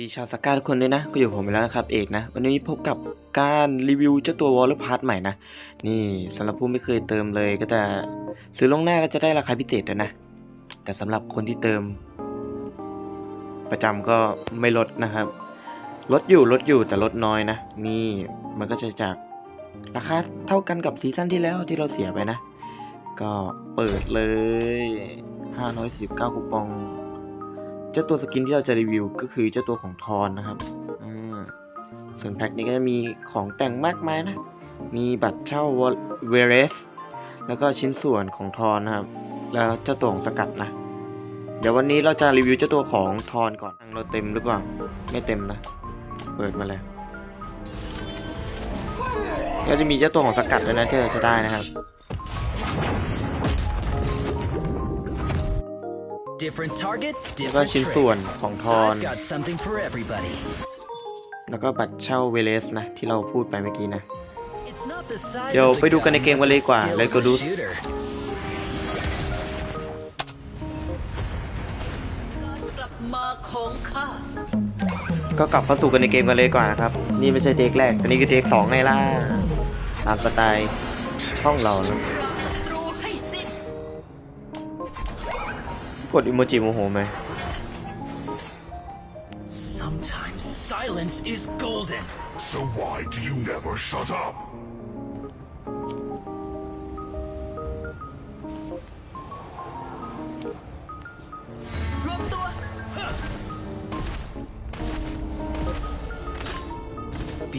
ดีชาวสก้าทุกคนด้วยนะ ก็อยู่ผมไปแล้วนะครับเอกนะ วันนี้พบกับการรีวิวเจ้าตัววอลเลย์พาร์ทใหม่นะ นี่สำหรับผู้ไม่เคยเติมเลยก็จะซื้อลงหน้าก็จะได้ราคาพิเศษด้วนะ แต่สำหรับคนที่เติม ประจำก็ไม่ลดนะครับ ลดอยู่ลดอยู่แต่ลดน้อยนะ นี่มันก็จะจากราคาเท่ากันกับซีซั่นที่แล้วที่เราเสียไปนะ ก็เปิดเลย519คูปอง เจ้าตัวสกินที่เราจะรีวิวก็คือเจ้าตัวของทอนนะครับส่วนแพ็คนี้ก็จะมีของแต่งมากมายนะ มีบัตรเช่าเวเรส แล้วก็ชิ้นส่วนของทอนนะครับ แล้วเจ้าตัวของสกัดนะ เดี๋ยววันนี้เราจะรีวิวเจ้าตัวของทอนก่อนตังเราเต็มหรือเปล่า ไม่เต็มนะ เปิดมาเลย ก็จะมีเจ้าตัวของสกัดด้วยนะที่เราจะได้นะครับ Different target, แล้วก็ different ชิ้นส่วน tricks. ของทอน I've got something for everybody. แล้วก็บัตรเช่าเวเลสนะ ที่เราพูดไปเมื่อกี้นะ It's not the size เดี๋ยว of the ไปดูกันใน gun, เกมกันเลยดีกว่า but the Let's go skill do of a shooter. กลับมาของข้าก็กลับเข้าสู่กันในเกมกันเลยดีกว่อนนะครับ นี่ไม่ใช่เทคแรกแต่นี่คือเทคสองไงล่ะตามสไตล์ช่องเรานะราศัตรู กดอิโมจิโมโหไหม Sometimes silence is golden. So why do you never shut up? รวมตัว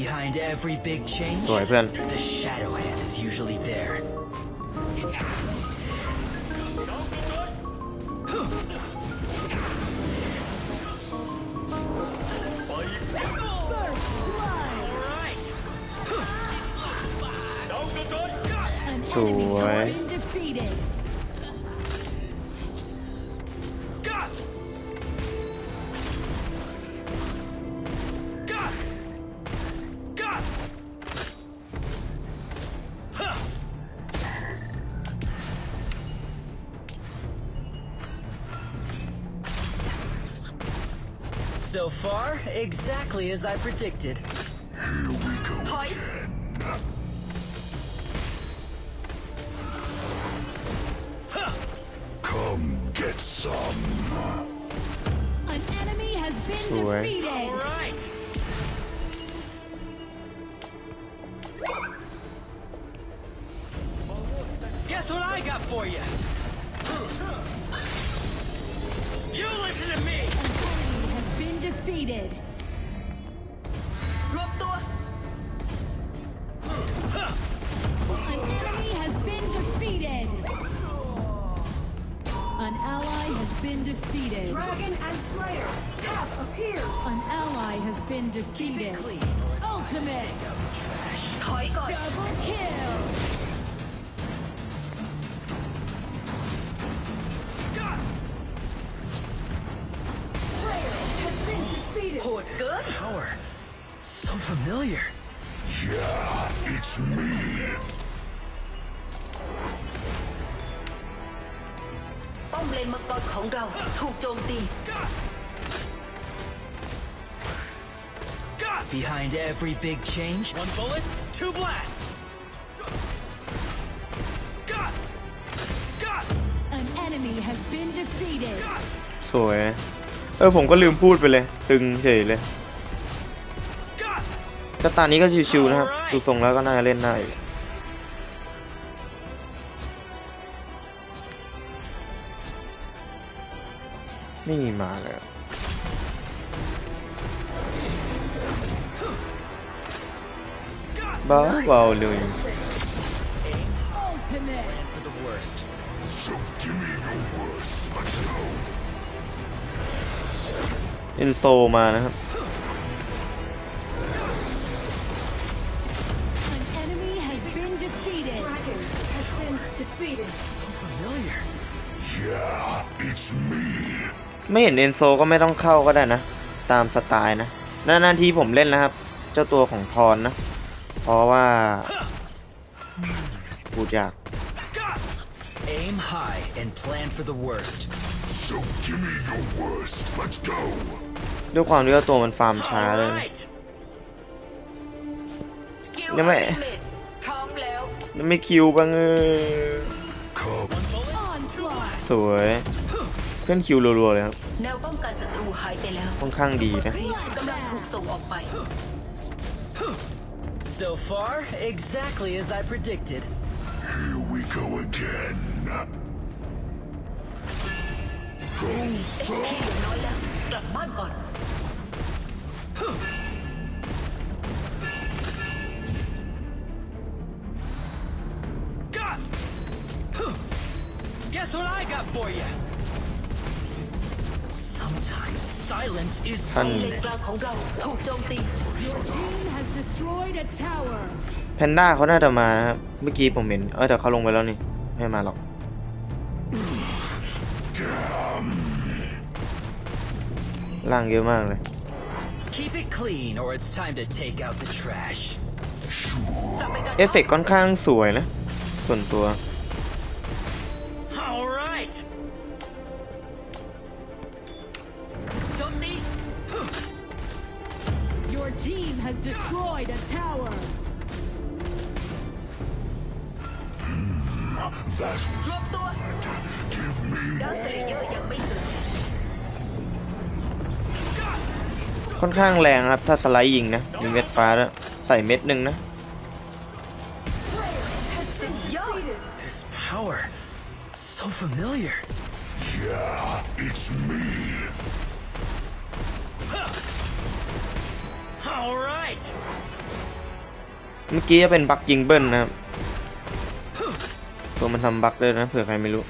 Behind every big change, สวยเพื่อน the shadow hand is usually there. An So, enemy uh, has been defeated. So far, exactly as I predicted. up for you. You listen to me! An enemy has been defeated. Drop. An enemy has been defeated. An ally has been defeated. Dragon and Slayer have appeared. An ally has been defeated. Ultimate. Double kill. Defeated. โหดเกิน Power. So familiar. Yeah, it's me. ป้อมเลนมังกรของเราถูกโจมตี Behind every big change, one bullet, two blasts. An enemy has been defeated. สวย เออผมก็ลืมพูดไปเลย ตึงเฉยเลยก็ตานี้ก็ชิวๆนะครับ ดูทรงแล้วก็น่าจะเล่นได้อยู่ไม่มีมาเลยอะบ้าเบาเลย เอ็นโซมานะครับ An enemy has been defeated. Dragon has been defeated. So familiar. Yeah, it's me. ไม่เห็นเอ็นโซก็ไม่ต้องเข้าก็ได้นะ ตามสไตล์นะนานๆทีผมเล่นนะครับ เจ้าตัวของทอนนะ เพราะว่าพูดยาก Aim high and plan for the worst. So give me your worst. Let's go. ด้วยความที่ว่าตัวมันฟาร์มช้าเลย All นะ right. สกิลยังไม่อัลติเมทพร้อมแล้วแล้วไม่คิวบ้างเออ Come Onslaught. สวยเพื่อนคิวรัวๆเลยครับแนวป้องกันศัตรูหายไปแล้วค่อนข้างดีนะครีปกำ ลังถูกส่งออกไป So far, exactly as I predicted. here we go again. HP เหลือน้อยแล้วกลับบ้านก่อน God! Guess what I got for you? Sometimes silence is ท่านเลนกลางของเราถูกโจมตี Your team has destroyed a tower. แพนด้าเขาน่าจะมานะครับ เมื่อกี้ผมเห็น เออแต่เขาลงไปแล้วนี่ ไม่มาหรอก ล่างเยอะมากเลย Keep it clean, or it's time to take out the trash. กลับไปกันเอฟเฟกต์ค่อนข้างสวยนะ ส่วนตัว All right. โจมตี Your team has destroyed a tower. That รวมตัว give me ด ค่อนข้างแรงครับ ถ้าสไลด์ยิงนะ มีเม็ดฟ้าแล้วยใส่เม็ดหนึ่งนะสุดยอด This power, so familiar. yeah, it's me. All right. เมื่อกี้จะเป็นบักยิงเบิ้ลนะครับตัวมันทำบักด้วยนะเผื่อใครไม่รู้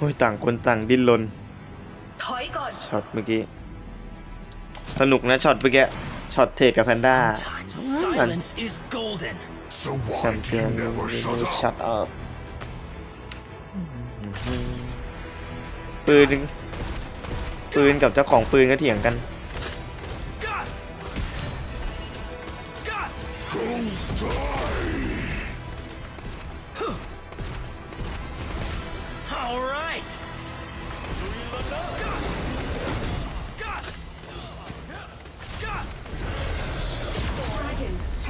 โอ้ยต่างคนต่างดิ้นรนถอยก่อนช็อตเมื่อกี้ สนุกนะช็อตเมื่อกี้ช็อตเทรดกับแพนด้า Sometimes silence is golden. So แช why ม do เปี้ย you น never shut ชั up? ดอัพปืนปืนกับเจ้าของปืนก็เถียงกัน God. God. All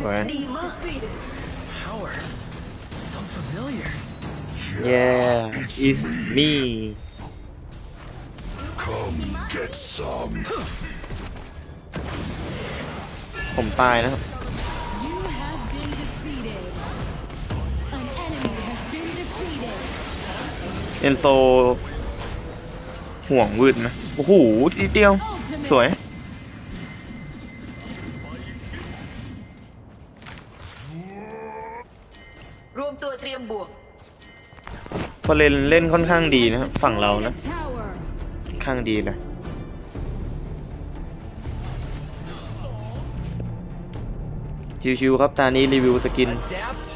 สวยดีมาก defeated. Power, so familiar. yeah it's me Come get some. ผมตายนะครับ You have been defeated. An enemy has been defeated. เอนโซห่วงวืดนะ โอ้โหทีเดียว สวย อเล่นเล่นค่อนข้างดี Has นะครับฝั่งเรา destroyed นะ a tower. ค่อนข้างดีเลยชิวๆครับตานี้รีวิวสกิน Adapt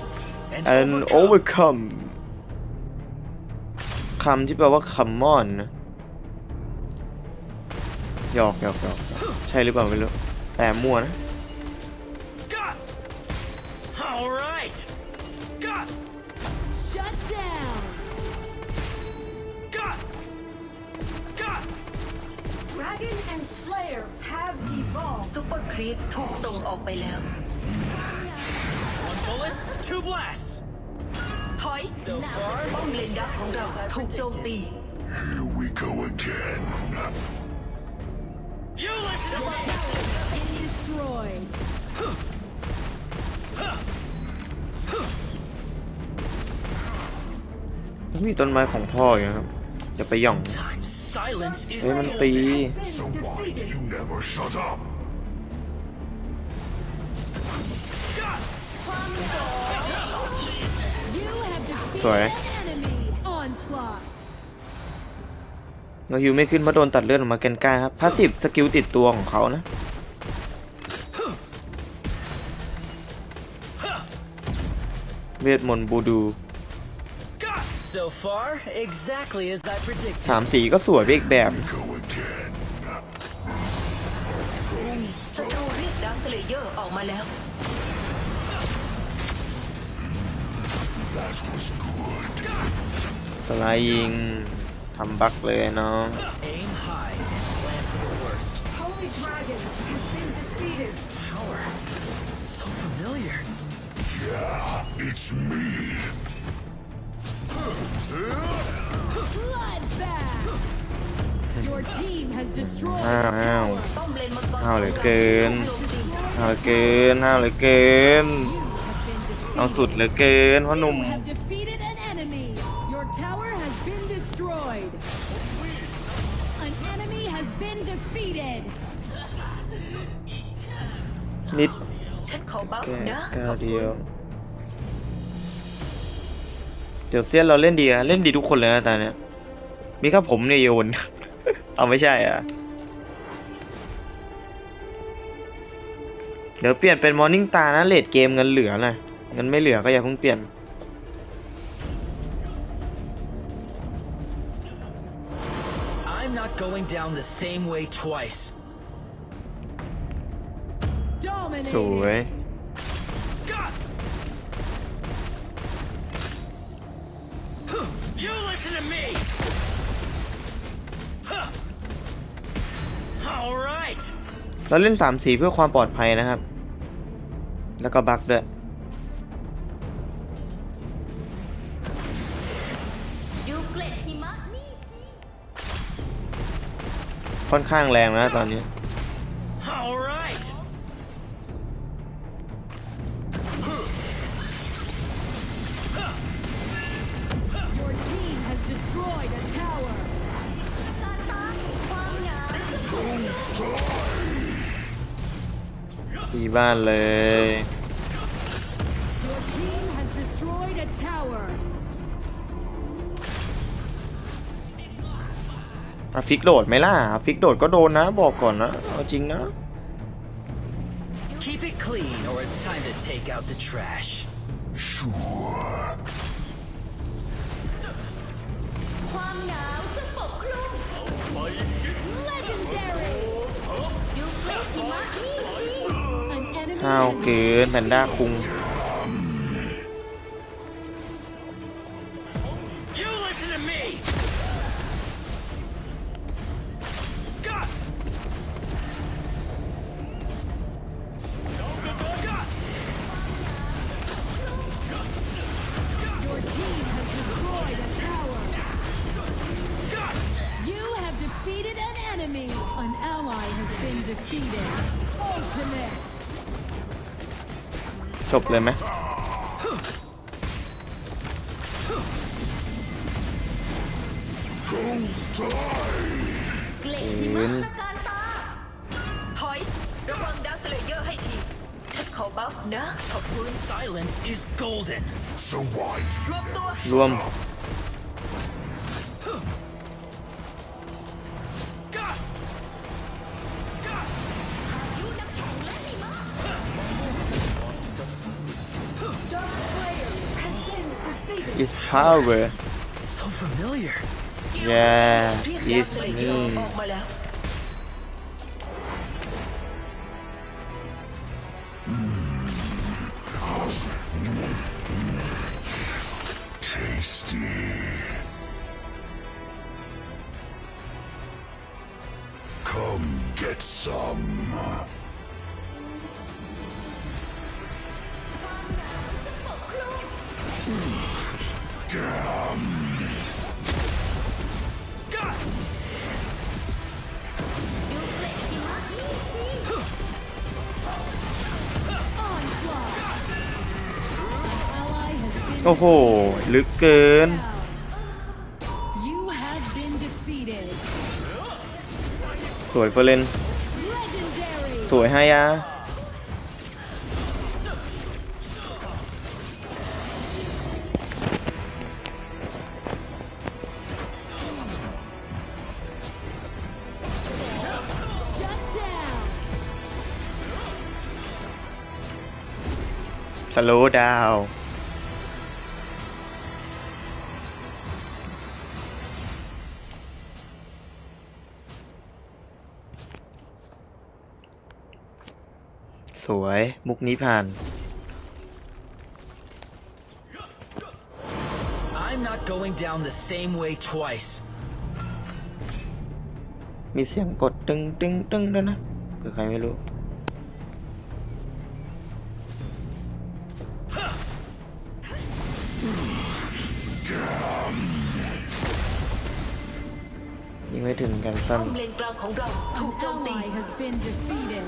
and, and overcome. overcome คำที่แปลว่า come on นะหยอกหยอกหยอกใช่หรือเปล่าไม่รู้แต่มั่วนะ ปเปอร์ครีปถูกส่งออกไปแล้ว One bullet, two blasts. ถอย So far, ป้อมเลนดักของเราถูกโจมตี Here we go again. you listen to me. Been destroyed. มีต้นไม้ของพ่ออยู่นะครับอย่าไปหย่อง Sometimes silence is เฮ้ยมัน golden. ตี So why do you never shut up? สวย เราฮิวไม่ขึ้นเพราะโดนตัดเลือดออกมาเกนกล้าครับพาสซีฟสกิลติดตัวของเขานะ เวทมนต์บูดูสามสีก็สวยเรียกแบบศัตรูรีดดาร์เลเยอร์ออกมาแล้ว สไลด์ยิงทำบักเลยน้อง Aim high and plan for the worst. Holy Dragon has been defeated. Power. So familiar. Yeah, it's me. Bloodbath! Your team has destroyed อ้าว a อ้าว tower. ป้อมเลนมังกร เอาเหลือ ของรา เกิน ถูกโจมตี ห้าวเหลือเกินห้าวเหลือเกิน เอาสุดเหลือเกินพ่อหนุ่ม You have defeated an enemy. Your tower has been destroyed. An enemy has been defeated. นิดฉันขอบัฟแค่นะก้าขวอบเดีคุยวณเดี๋ยวเซียนเราเล่นดีอะเล่นดีทุกคนเลยนะตอนเนี้ยมีแค่ผมเนี่ยโยน เอาไม่ใช่อะ เดี๋ยวเปลี่ยนเป็นมอร์นิ่งตานะเลดเกมเงินเหลือนะ เงินไม่เหลือก็อย่าเพิ่งเปลี่ยน I'm not going down the same way twice. สวย Dominating. You listen to me! Huh. All right. เราเล่นสามสีเพื่อความปลอดภัยนะครับ แล้วก็บักด้วยยู ค่อนข้างแรงนะตอนนี้ All right. Your team has destroyed a tower. ตีบ้านเลย อาฟิกโดดไหมล่ะอาฟิกโดดก็โดนนะบอกก่อนนะ เอาจริงนะ Keep it clean, or it's time to take out the trash. Sure. ความหนาวจะปกคลุม Legendary. ยูเกล็ดหิมะนี่สิ An enemy ห้าว has เกินแพนด้าคุง You จบเลยไหมเกล็ดหิมะประการตาถอยระวังดาร์คสเลเยอร์ให้ทีฉันขอบัฟนะขอบคุณ Silence is golden. So white. รวมตัวรวม his power. So familiar. Yeah, it's me. Hmm. Come get some. โอ้โห ลึกเกิน down. You have been defeated. สวยเฟอร์เรน Legendary. สวยฮายา Shut down. สโลดาว สวย มุกนี้ผ่าน I'm not going down the same way twice. มีเสียงกดตึงตึงตึงด้วยนะเผื่อใครไม่รู้ ยิงไม่ถึงกันสั้น ป้อมเลนกลางของเราถูกโจมตี Ally has been defeated.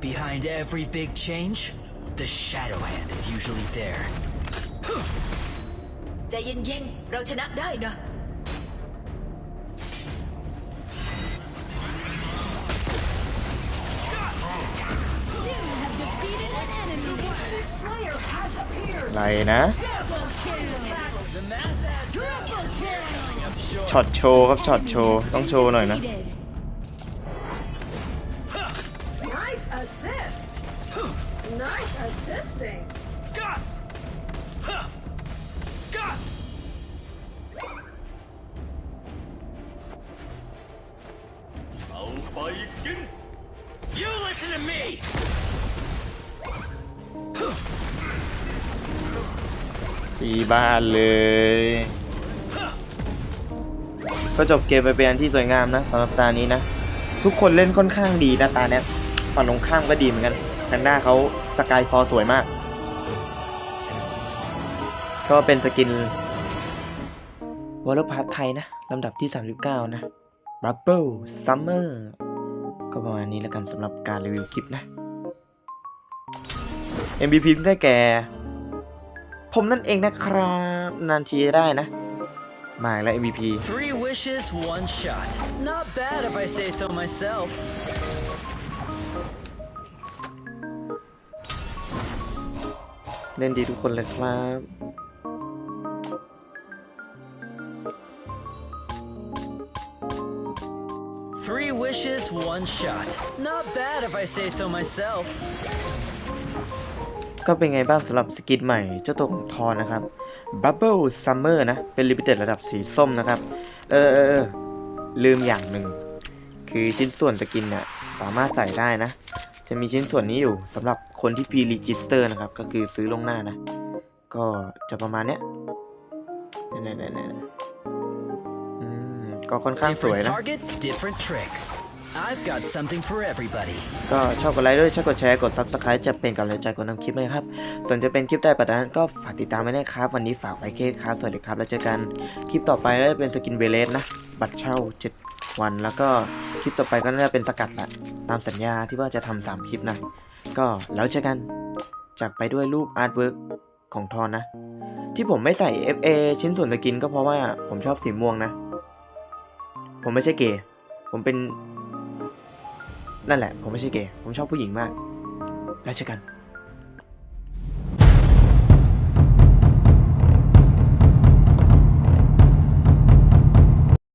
Behind every big change, the shadow hand is usually there. ใจเย็นๆ เราชนะได้นะ You have defeated an enemy. Slayer has appeared. ไรนะ Double kill. The math adds Triple kill. up short. ช็อตโชว์ครับช็อตโชว์ ต้องโชว์หน่อยนะ Nice assisting. You listen to me! ตีบ้านเลย ก็จบเกมไปเป็นอันที่สวยงามนะสำหรับตานี้นะ ทุกคนเล่นค่อนข้างดีนะตาเนี้ยฝั่งตรงข้ามก็ดีเหมือนกันแพนด้าเขา สกายฟอร์สวยมาก ก็เป็นสกินวอลเลย์พาร์ทไทยนะลำดับที่ 39 นะ Bubble Summer ก็ประมาณนี้แล้วกันสำหรับการรีวิวคลิปนะ MVP ซึ่งได้แก่ ผมนั่นเองนะครับ นานทีได้นะ มาแล้ว MVP Three wishes, one shot. Not bad if I say so myself. เล่นดีทุกคนเลยครับ Three wishes, one shot. Not bad if I say so myself. ก็เป็นไงบ้างสำหรับสกินใหม่เจ้าตัวของทอนนะครับ Bubble Summer นะ เป็นลิมิเต็ดระดับสีส้มนะครับ เออเออเออลืมอย่างหนึ่ง คือชิ้นส่วนสกินเนี่ยสามารถใส่ได้นะ จะมีชิ้นส่วนนี้อยู่สำหรับคนที่ pre-register นะครับ ก็คือซื้อลวงหน้านะ ก็จะประมาณเนี้ยเนี่ยเนี่ยเนี่ยเนี่ยอืมก็ค่อนข้างสวย Different นะ target, different tricks. I've got something for everybody. ก็ชอบกดไลค์ด้วยชอบกดแชร์ กด Subscribe จะเป็นกำลังใจกดนำคลิปเลยครับ ส่วนจะเป็นคลิปใดประนั้นก็ฝากติดตามไว้นะครับ วันนี้ฝากไว้แค่ครับ สวัสดีครับ แล้วเจอกันคลิปต่อไปน่าจะเป็นสกินเวเลสนะ บัตรเช่า7 วันแล้วก็คลิปต่อไปก็น่าจะเป็นสกัดละตามสัญญาที่ว่าจะทำสามคลิปนะ ก็แล้วเจอกันจากไปด้วยรูปอาร์ตเวิร์กของทอนนะ ที่ผมไม่ใส่ FA ชิ้นส่วนสกินก็เพราะว่าผมชอบสีม่วงนะ ผมไม่ใช่เกย์ผมเป็น นั่นแหละ ผมไม่ใช่เกย์ผมชอบผู้หญิงมาก แล้วเจอกัน